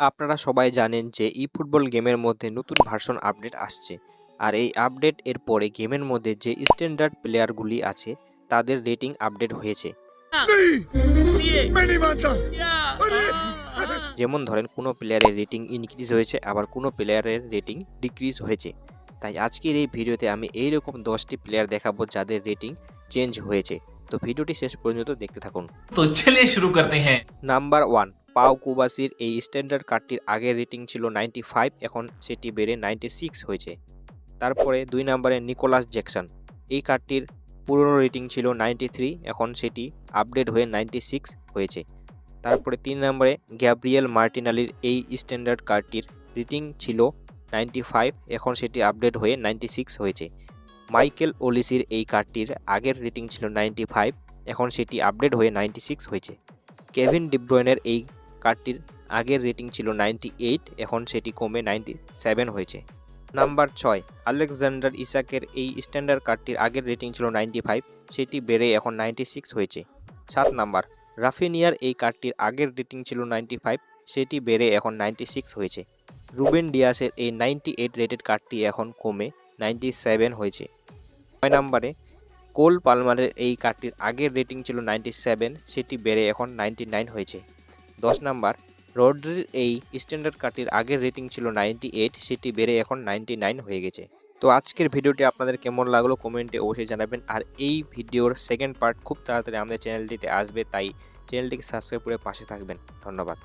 আপনারা সবাই জানেন যে ই ফুটবল গেমের মধ্যে নতুন ভার্সন আপডেট আসছে। আর এই আপডেট এর পরে গেমের মধ্যে যে স্ট্যান্ডার্ড প্লেয়ারগুলি আছে তাদের রেটিং আপডেট হয়েছে। যেমন ধরেন কোনো প্লেয়ারের রেটিং ইনক্রিজ হয়েছে আবার কোনো প্লেয়ারের রেটিং ডিক্রিজ হয়েছে। তাই আজকের এই ভিডিওতে আমি এই রকম দশটি প্লেয়ার দেখাবো যাদের রেটিং চেঞ্জ হয়েছে। তো ভিডিওটি শেষ পর্যন্ত দেখতে থাকুন। তো চলে শুরু করতে হ্যাঁ। নাম্বার ওয়ান পাও কুবাসির এই স্ট্যান্ডার্ড কার্ডটির আগের রেটিং ছিল নাইনটি ফাইভ, এখন সেটি বেড়ে নাইনটি সিক্স হয়েছে। তারপরে দুই নম্বরে নিকোলাস জ্যাকসন। এই কার্ডটির পুরনো রেটিং ছিল নাইনটি থ্রি, এখন সেটি আপডেট হয়ে নাইনটি সিক্স হয়েছে। তারপরে তিন নম্বরে গ্যাব্রিয়েল মার্টিনালির এই স্ট্যান্ডার্ড কার্ডটির রেটিং ছিল নাইনটি ফাইভ, এখন সেটি আপডেট হয়ে নাইনটি সিক্স হয়েছে। মাইকেল ওলিসির এই কার্ডটির আগের রেটিং ছিল নাইনটি ফাইভ, এখন সেটি আপডেট হয়ে নাইনটি সিক্স হয়েছে। কেভিন ডিব্রয়নের এই কার্ডটির আগের রেটিং ছিল নাইনটি এইট, এখন সেটি কমে নাইনটি সেভেন হয়েছে। নাম্বার ছয়, আলেকজান্ডার ইসাকের এই স্ট্যান্ডার্ড কার্ডটির আগের রেটিং ছিল নাইনটি ফাইভ, সেটি বেড়ে এখন নাইনটি সিক্স হয়েছে। সাত নাম্বার, রাফিনিয়ার এই কার্ডটির আগের রেটিং ছিল নাইনটি ফাইভ, সেটি বেড়ে এখন নাইনটি সিক্স হয়েছে। রুবেন ডিয়াসের এই নাইনটি এইট রেটেড কার্ডটি এখন কমে নাইনটি সেভেন হয়েছে। নয় নাম্বারে, কোল পালমারের এই কার্ডটির আগের রেটিং ছিল নাইনটি সেভেন, সেটি বেড়ে এখন নাইনটি নাইন হয়েছে। দশ নাম্বার, রোড্রির এই স্ট্যান্ডার্ড কাটির আগের রেটিং ছিল নাইনটি এইট, সেটি বেড়ে এখন নাইনটি নাইন হয়ে গেছে। তো আজকের ভিডিওটি আপনাদের কেমন লাগল কমেন্টে অবশ্যই জানাবেন। আর এই ভিডিওর সেকেন্ড পার্ট খুব তাড়াতাড়ি আমাদের চ্যানেলটিতে আসবে, তাই চ্যানেলটিকে সাবস্ক্রাইব করে পাশে থাকবেন। ধন্যবাদ।